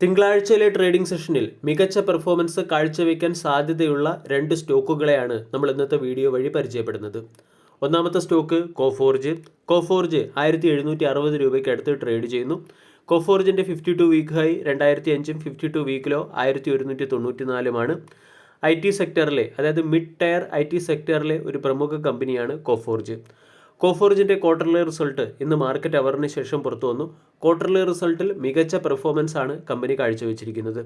തിങ്കളാഴ്ചയിലെ trading സെഷനിൽ മികച്ച performance കാഴ്ചവെക്കാൻ സാധ്യതയുള്ള രണ്ട് സ്റ്റോക്കുകളെയാണ് നമ്മൾ ഇന്നത്തെ വീഡിയോ വഴി പരിചയപ്പെടുന്നത്. ഒന്നാമത്തെ സ്റ്റോക്ക് കോഫോർജ്. കോഫോർജ് ആയിരത്തി എഴുന്നൂറ്റി അറുപത് രൂപയ്ക്ക് അടുത്ത് ട്രേഡ് ചെയ്യുന്നു. കോഫോർജിന്റെ ഫിഫ്റ്റി ടു വീക്ക് ഹൈ രണ്ടായിരത്തി അഞ്ചും ഫിഫ്റ്റി ടു വീക്കിലോ ആയിരത്തി ഒരുന്നൂറ്റി തൊണ്ണൂറ്റി നാലുമാണ് ഐ ടി സെക്ടറിലെ അതായത് മിഡ് ടയർ ഐ ടി സെക്ടറിലെ ഒരു പ്രമുഖ കമ്പനിയാണ് കോഫോർജ്. കോഫോർജിന്റെ ക്വാർട്ടർലി റിസൾട്ട് ഇന്ന് മാർക്കറ്റ് അവറിന് ശേഷം പുറത്തു വന്നു. ക്വാർട്ടർലി റിസൾട്ടിൽ മികച്ച പെർഫോമൻസ് ആണ് കമ്പനി കാഴ്ചവെച്ചിരിക്കുന്നത്.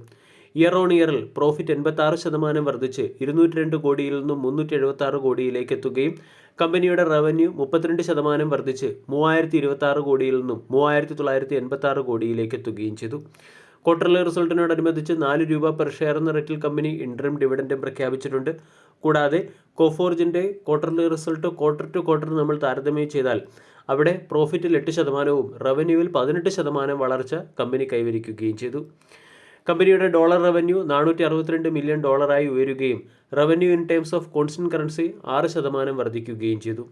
ഇയർ ഓൺ ഇയറിൽ പ്രോഫിറ്റ് എൺപത്തി ആറ് ശതമാനം വർദ്ധിച്ച് ഇരുന്നൂറ്റി രണ്ട് കോടിയിൽ നിന്നും മുന്നൂറ്റി എഴുപത്തി ആറ് കോടിയിലേക്ക് എത്തുകയും കമ്പനിയുടെ റവന്യൂ മുപ്പത്തിരണ്ട് ശതമാനം വർദ്ധിച്ച് മൂവായിരത്തി ഇരുപത്തി ആറ് കോടിയിൽ നിന്നും മൂവായിരത്തി തൊള്ളായിരത്തി എൺപത്തി ആറ് കോടിയിലേക്ക് എത്തുകയും ചെയ്തു. ക്വാർട്ടർലി റിസൾട്ടിനോടനുബന്ധിച്ച് നാല് രൂപ പെർ ഷെയർ എന്ന റേറ്റിൽ കമ്പനി ഇൻട്രം ഡിവിഡൻഡും പ്രഖ്യാപിച്ചിട്ടുണ്ട്. കൂടാതെ കോഫോർജിന്റെ quarterly result quarter to quarter നമ്മൾ താരതമ്യം ചെയ്താൽ അവിടെ പ്രോഫിറ്റിൽ എട്ട് ശതമാനവും റവന്യൂവിൽ പതിനെട്ട് ശതമാനം വളർച്ച കമ്പനി കൈവരിക്കുകയും ചെയ്തു. കമ്പനിയുടെ ഡോളർ റവന്യൂ നാനൂറ്റി അറുപത്തിരണ്ട് മില്യൺ ഡോളറായി ഉയരുകയും revenue in terms of constant currency ആറ് ശതമാനം വർദ്ധിക്കുകയും ചെയ്തു.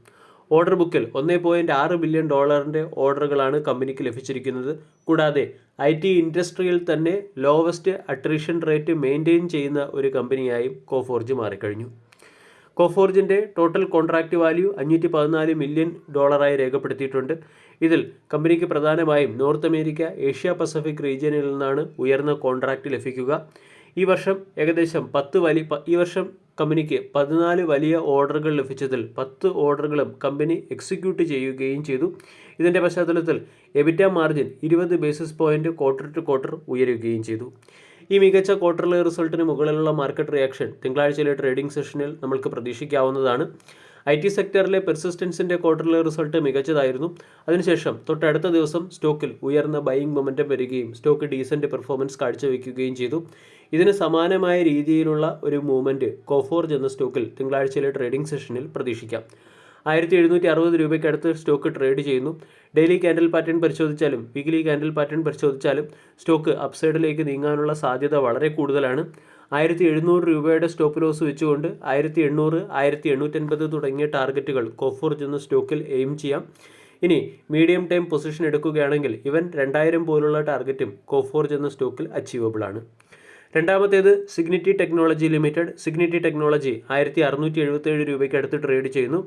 ഓർഡർ ബുക്കിൽ ഒന്നേ പോയിന്റ് ആറ് ബില്യൺ ഡോളറിന്റെ ഓർഡറുകളാണ് കമ്പനിക്ക് ലഭിച്ചിരിക്കുന്നത്. കൂടാതെ ഐ ടി ഇൻഡസ്ട്രിയിൽ തന്നെ ലോവസ്റ്റ് അട്രീഷൻ റേറ്റ് മെയിന്റെയിൻ ചെയ്യുന്ന ഒരു കമ്പനിയായും കോഫോർജ് മാറിക്കഴിഞ്ഞു. കോഫോർജിന്റെ ടോട്ടൽ കോൺട്രാക്റ്റ് വാല്യൂ അഞ്ഞൂറ്റി പതിനാല് മില്യൺ ഡോളറായി രേഖപ്പെടുത്തിയിട്ടുണ്ട്. ഇതിൽ കമ്പനിക്ക് പ്രധാനമായും നോർത്ത് അമേരിക്ക ഏഷ്യ പസഫിക് റീജിയനിൽ നിന്നാണ് ഉയർന്ന കോൺട്രാക്റ്റ് ലഭിക്കുക. ഈ വർഷം ഏകദേശം പത്ത് വലി ഈ വർഷം കമ്പനിക്ക് പതിനാല് വലിയ ഓർഡറുകൾ ലഭിച്ചതിൽ പത്ത് ഓർഡറുകളും കമ്പനി എക്സിക്യൂട്ട് ചെയ്യുകയും ചെയ്തു. ഇതിന്റെ പശ്ചാത്തലത്തിൽ എബിറ്റ മാർജിൻ ഇരുപത് basis point quarter to quarter ഉയരുകയും ചെയ്തു. ഈ മികച്ച ക്വാർട്ടർലി റിസൾട്ടിന് മുകളിലുള്ള മാർക്കറ്റ് റിയാക്ഷൻ തിങ്കളാഴ്ചയിലെ ട്രേഡിംഗ് സെഷനിൽ നമ്മൾക്ക് പ്രതീക്ഷിക്കാവുന്നതാണ്. ഐ ടി സെക്ടറിലെ പെർസിസ്റ്റൻസിന്റെ ക്വാർട്ടർലി റിസൾട്ട് മികച്ചതായിരുന്നു. അതിനുശേഷം തൊട്ടടുത്ത ദിവസം സ്റ്റോക്കിൽ ഉയർന്ന ബൈയിങ് മൊമെന്റം വരികയും സ്റ്റോക്ക് ഡീസന്റ് പെർഫോമൻസ് കാഴ്ചവെക്കുകയും ചെയ്തു. ഇതിന് സമാനമായ രീതിയിലുള്ള ഒരു മൂവ്മെന്റ് കോഫോർജ് എന്ന സ്റ്റോക്കിൽ തിങ്കളാഴ്ചയിലെ ട്രേഡിംഗ് സെഷനിൽ പ്രതീക്ഷിക്കാം. ആയിരത്തി എഴുന്നൂറ്റി അറുപത് രൂപയ്ക്ക് അടുത്ത് സ്റ്റോക്ക് ട്രേഡ് ചെയ്യുന്നു. ഡെയിലി കാൻഡിൽ പാറ്റേൺ പരിശോധിച്ചാലും വീക്കിലി കാൻഡിൽ പാറ്റേൺ പരിശോധിച്ചാലും സ്റ്റോക്ക് അപ്സൈഡിലേക്ക് നീങ്ങാനുള്ള സാധ്യത വളരെ കൂടുതലാണ്. ആയിരത്തി എഴുന്നൂറ് രൂപയുടെ സ്റ്റോപ്പ് ലോസ് വെച്ചുകൊണ്ട് ആയിരത്തി എണ്ണൂറ് ആയിരത്തി എണ്ണൂറ്റൻപത് തുടങ്ങിയ ടാർഗറ്റുകൾ കോഫോർജ് എന്ന സ്റ്റോക്കിൽ എയിം ചെയ്യാം. ഇനി മീഡിയം ടൈം പൊസിഷൻ എടുക്കുകയാണെങ്കിൽ ഇവൻ രണ്ടായിരം പോലുള്ള ടാർഗറ്റും കോഫോർജ് എന്ന സ്റ്റോക്കിൽ അച്ചീവബിൾ ആണ്. രണ്ടാമത്തേത് Cigniti Technology Limited. Cigniti Technology ആയിരത്തി അറുന്നൂറ്റി എഴുപത്തേഴ് രൂപയ്ക്ക് അടുത്ത് ട്രേഡ് ചെയ്യുന്നു.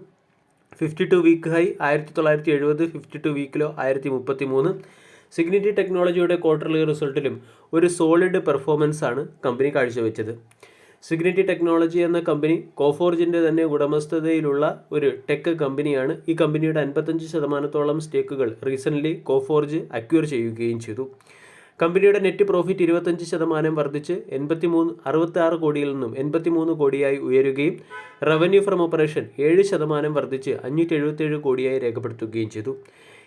ഫിഫ്റ്റി ടു വീക്ക് ഹൈ ആയിരത്തി തൊള്ളായിരത്തി എഴുപത് ഫിഫ്റ്റി ടു വീക്കിലോ ആയിരത്തി മുപ്പത്തി മൂന്ന് സിഗ്നിറ്റി ടെക്നോളജിയുടെ ക്വാർട്ടർലി റിസൾട്ടിലും ഒരു സോളിഡ് പെർഫോമൻസ് ആണ് കമ്പനി കാഴ്ചവെച്ചത്. സിഗ്നിറ്റി ടെക്നോളജി എന്ന കമ്പനി കോഫോർജിന്റെ തന്നെ ഉടമസ്ഥതയിലുള്ള ഒരു ടെക് കമ്പനിയാണ് ഈ കമ്പനിയുടെ അൻപത്തഞ്ച് ശതമാനത്തോളം സ്റ്റേക്കുകൾ റീസെന്റ്ലി കോഫോർജ് അക്യൂർ ചെയ്യുകയും ചെയ്തു. കമ്പനിയുടെ നെറ്റ് പ്രോഫിറ്റ് ഇരുപത്തഞ്ച് ശതമാനം വർദ്ധിച്ച് എൺപത്തി മൂന്ന് അറുപത്തി ആറ് കോടിയിൽ നിന്നും എൺപത്തി മൂന്ന് കോടിയായി ഉയരുകയും റവന്യൂ ഫ്രം ഓപ്പറേഷൻ ഏഴ് ശതമാനം വർദ്ധിച്ച് അഞ്ഞൂറ്റി എഴുപത്തേഴ് കോടിയായി രേഖപ്പെടുത്തുകയും ചെയ്തു.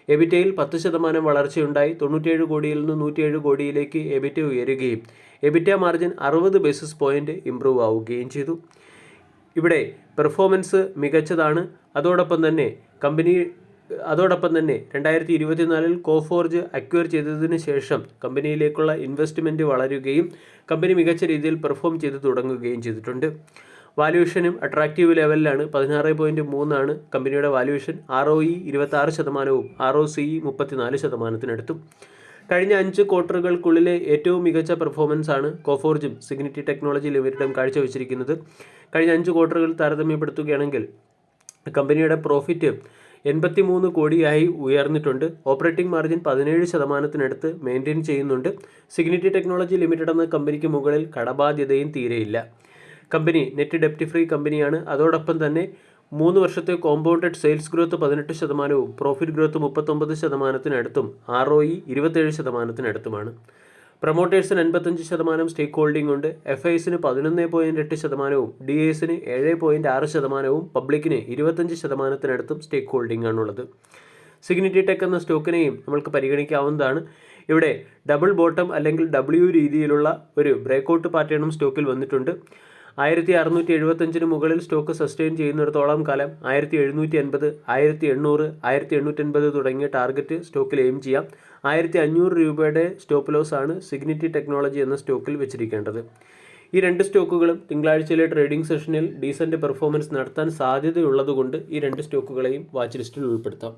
എബിറ്റയിൽ പത്ത് ശതമാനം വളർച്ചയുണ്ടായി. തൊണ്ണൂറ്റിയേഴ് കോടിയിൽ നിന്ന് നൂറ്റിയേഴ് കോടിയിലേക്ക് എബിറ്റ ഉയരുകയും എബിറ്റ മാർജിൻ അറുപത് ബേസിസ് പോയിന്റ് ഇംപ്രൂവ് ആവുകയും ചെയ്തു. ഇവിടെ പെർഫോമൻസ് മികച്ചതാണ്. അതോടൊപ്പം തന്നെ കമ്പനി അതോടൊപ്പം തന്നെ രണ്ടായിരത്തി ഇരുപത്തിനാലിൽ കോഫോർജ് അക്വയർ ചെയ്തതിന് ശേഷം കമ്പനിയിലേക്കുള്ള ഇൻവെസ്റ്റ്മെന്റ് വളരുകയും കമ്പനി മികച്ച രീതിയിൽ പെർഫോം ചെയ്ത് തുടങ്ങുകയും ചെയ്തിട്ടുണ്ട്. വാല്യൂഷനും അട്രാക്റ്റീവ് ലെവലിലാണ് പതിനാറ് പോയിന്റ് മൂന്നാണ് കമ്പനിയുടെ വാല്യുവേഷൻ ആർ ഒ ഇ ഇരുപത്തി ആറ് ശതമാനവും ആർ ഒ സി മുപ്പത്തിനാല് ശതമാനത്തിനടുത്തും. കഴിഞ്ഞ അഞ്ച് ക്വാർട്ടറുകൾക്കുള്ളിലെ ഏറ്റവും മികച്ച പെർഫോമൻസ് ആണ് കോഫോർജും സിഗ്നിറ്റി ടെക്നോളജി ലിമിറ്റഡും കാഴ്ചവെച്ചിരിക്കുന്നത്. കഴിഞ്ഞ അഞ്ച് ക്വാർട്ടറുകൾ താരതമ്യപ്പെടുത്തുകയാണെങ്കിൽ കമ്പനിയുടെ പ്രോഫിറ്റ് എൺപത്തി മൂന്ന് കോടിയായി ഉയർന്നിട്ടുണ്ട്. ഓപ്പറേറ്റിംഗ് മാർജിൻ പതിനേഴ് ശതമാനത്തിനടുത്ത് മെയിന്റെയിൻ ചെയ്യുന്നുണ്ട്. സിഗ്നിറ്റി ടെക്നോളജി ലിമിറ്റഡ് എന്ന കമ്പനിക്ക് മുകളിൽ കടബാധ്യതയും തീരെയില്ല. കമ്പനി നെറ്റ് ഡെപ്റ്റ് ഫ്രീ കമ്പനിയാണ്. അതോടൊപ്പം തന്നെ മൂന്ന് വർഷത്തെ കോമ്പൗണ്ടഡ് സെയിൽസ് ഗ്രോത്ത് പതിനെട്ട് ശതമാനവും പ്രോഫിറ്റ് ഗ്രോത്ത് മുപ്പത്തൊമ്പത് ശതമാനത്തിനടുത്തും ആർ ഒ ഇ ഇരുപത്തേഴ് ശതമാനത്തിനടുത്തുമാണ്. പ്രൊമോട്ടേഴ്സിന് എൺപത്തഞ്ച് ശതമാനം സ്റ്റേക്ക് ഹോൾഡിംഗ് ഉണ്ട്. എഫ് ഐസിന് പതിനൊന്ന് പോയിന്റ് എട്ട് ശതമാനവും ഡി എസിന് ഏഴ് പോയിന്റ് ആറ് ശതമാനവും പബ്ലിക്കിന് ഇരുപത്തഞ്ച് ശതമാനത്തിനടുത്തും സ്റ്റേക്ക് ഹോൾഡിംഗ് ആണുള്ളത്. സിഗ്നിറ്റി ടെക് എന്ന സ്റ്റോക്കിനെയും നമ്മൾക്ക് പരിഗണിക്കാവുന്നതാണ്. ഇവിടെ ഡബിൾ ബോട്ടം അല്ലെങ്കിൽ ഡബ്ല്യു രീതിയിലുള്ള ഒരു ബ്രേക്കൗട്ട് പാറ്റേണും സ്റ്റോക്കിൽ വന്നിട്ടുണ്ട്. ആയിരത്തി അറുന്നൂറ്റി എഴുപത്തഞ്ചിന് മുകളിൽ സ്റ്റോക്ക് സസ്റ്റെയിൻ ചെയ്യുന്നിടത്തോളം കാലം ആയിരത്തി എഴുന്നൂറ്റി അൻപത് ആയിരത്തി എണ്ണൂറ് ആയിരത്തി എണ്ണൂറ്റൻപത് തുടങ്ങിയ ടാർഗറ്റ് സ്റ്റോക്കിൽ എയിം ചെയ്യാം. ആയിരത്തി അഞ്ഞൂറ് രൂപയുടെ സ്റ്റോപ്പ് ലോസ് ആണ് സിഗ്നിറ്റി ടെക്നോളജി എന്ന സ്റ്റോക്കിൽ വെച്ചിരിക്കേണ്ടത്. ഈ രണ്ട് സ്റ്റോക്കുകളും തിങ്കളാഴ്ചയിലെ ട്രേഡിംഗ് സെഷനിൽ ഡീസന്റ് പെർഫോമൻസ് നടത്താൻ സാധ്യതയുള്ളതുകൊണ്ട് ഈ രണ്ട് സ്റ്റോക്കുകളെയും വാച്ച് ലിസ്റ്റിൽ ഉൾപ്പെടുത്താം.